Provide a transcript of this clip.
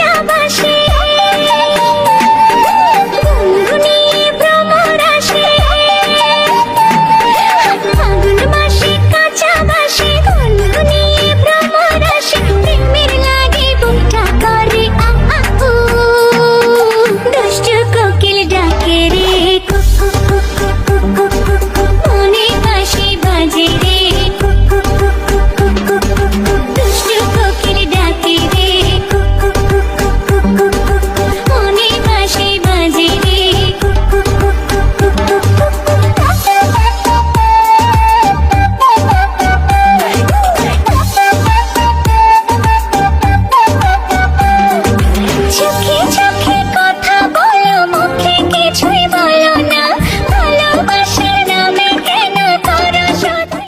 ভালোবাসে